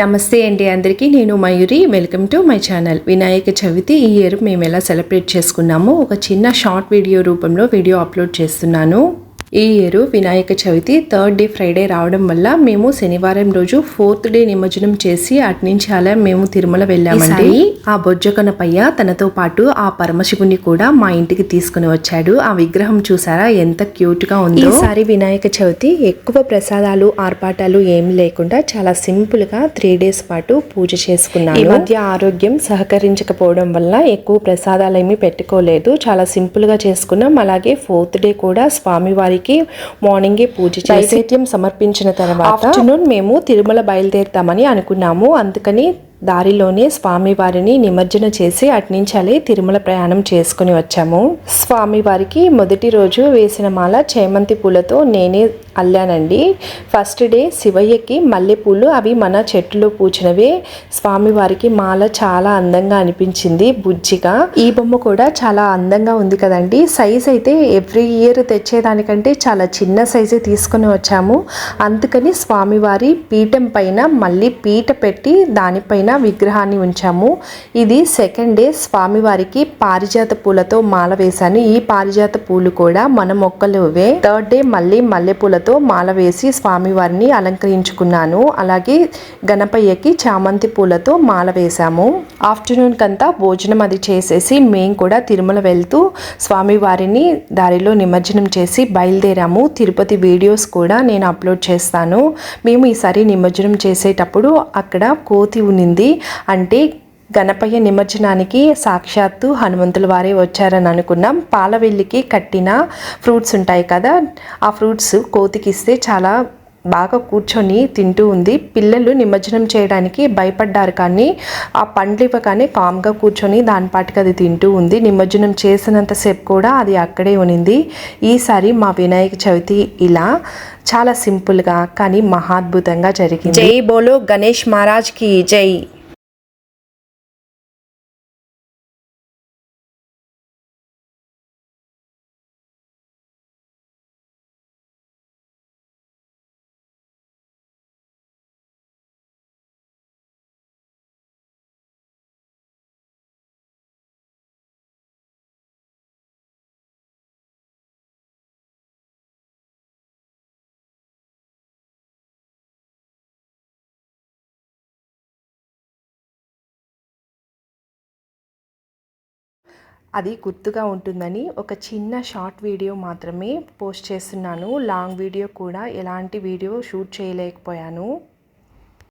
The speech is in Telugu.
నమస్తే అండి అందరికీ. నేను Mayuri. Welcome to my channel Vinayaka Chavithi ఈ ఇయర్ మేము ఎలా సెలబ్రేట్ చేసుకున్నామో ఒక చిన్న షార్ట్ వీడియో రూపంలో వీడియో అప్లోడ్ చేస్తున్నాను. ఈ year Vinayaka Chavithi third day Friday రావడం వల్ల మేము శనివారం రోజు ఫోర్త్ డే నిమజ్జనం చేసి అటు నుంచి అలా మేము తిరుమల వెళ్ళామండి. ఆ బొజ్జ కనపయ్య తనతో పాటు ఆ పరమశివుని కూడా మా ఇంటికి తీసుకుని వచ్చాడు. ఆ విగ్రహం చూసారా? ఎంత క్యూట్గా ఉందో. ఈసారి వినాయక చవితి ఎక్కువ ప్రసాదాలు ఆర్పాటాలు ఏమి లేకుండా చాలా సింపుల్గా త్రీ డేస్ పాటు పూజ చేసుకున్నాను. ఈ మధ్య ఆరోగ్యం సహకరించకపోవడం వల్ల ఎక్కువ ప్రసాదాలు ఏమీ పెట్టుకోలేదు. చాలా సింపుల్గా చేసుకున్నాం. అలాగే ఫోర్త్ డే కూడా స్వామి వారికి మార్నింగే పూజ చేసి సమర్పించిన తర్వాత ఆఫ్టర్నూన్ మేము తిరుమల బయలుదేరుతామని అనుకున్నాము. అందుకని దారిలోనే స్వామివారిని నిమజ్జన చేసి అట్నుంచాలి తిరుమల ప్రయాణం చేసుకుని వచ్చాము. స్వామివారికి మొదటి రోజు వేసిన మాల చేమంతి పూలతో నేనే అల్లానండి. ఫస్ట్ డే శివయ్యకి మల్లెపూలు అవి మన చెట్టులో పూచినవే. స్వామివారికి మాల చాలా అందంగా అనిపించింది బుజ్జిగా. ఈ బొమ్మ కూడా చాలా అందంగా ఉంది కదండి. సైజ్ అయితే ఎవ్రీ ఇయర్ తెచ్చేదానికంటే చాలా చిన్న సైజే తీసుకుని వచ్చాము. అందుకని స్వామివారి పీఠం పైన మళ్ళీ పీట పెట్టి దానిపైన విగ్రహాన్ని ఉంచాము. ఇది సెకండ్ డే స్వామివారికి పారిజాత పూలతో మాల వేశాను. ఈ పారిజాత పూలు కూడా మన మొక్కలువే. థర్డ్ డే మళ్ళీ మల్లెపూలతో మాల వేసి స్వామివారిని అలంకరించుకున్నాను. అలాగే గణపయ్యకి చామంతి పూలతో మాల వేశాము. ఆఫ్టర్నూన్ కంతా భోజనం అది చేసేసి మేము కూడా తిరుమల వెళ్తూ స్వామివారిని దారిలో నిమజ్జనం చేసి బయలుదేరాము. తిరుపతి వీడియోస్ కూడా నేను అప్లోడ్ చేస్తాను. మేము ఈసారి నిమజ్జనం చేసేటప్పుడు అక్కడ కోతి ఉనింది అంటే గణపయ్య నిమజ్జనానికి సాక్షాత్తు హనుమంతుల వారే వచ్చారని అనుకున్నాం. పాలవెల్లికి కట్టిన ఫ్రూట్స్ ఉంటాయి కదా ఆ ఫ్రూట్స్ కోతికిస్తే చాలా బాగా కూర్చొని తింటూ ఉంది. పిల్లలు నిమజ్జనం చేయడానికి భయపడ్డారు కానీ ఆ పండ్లు ఇవ్వగానే కామ్గా కూర్చొని దాని పాటికి అది తింటూ ఉంది. నిమజ్జనం చేసినంతసేపు కూడా అది అక్కడే ఉనింది ఈసారి మా వినాయక చవితి ఇలా చాలా సింపుల్గా కానీ మహాద్భుతంగా జరిగింది. జై బోలో గణేష్ మహారాజ్కి జై. అది గుర్తుగా ఉంటుందని ఒక చిన్న షార్ట్ వీడియో మాత్రమే పోస్ట్ చేస్తున్నాను. లాంగ్ వీడియో కూడా ఎలాంటి వీడియో షూట్ చేయలేకపోయాను.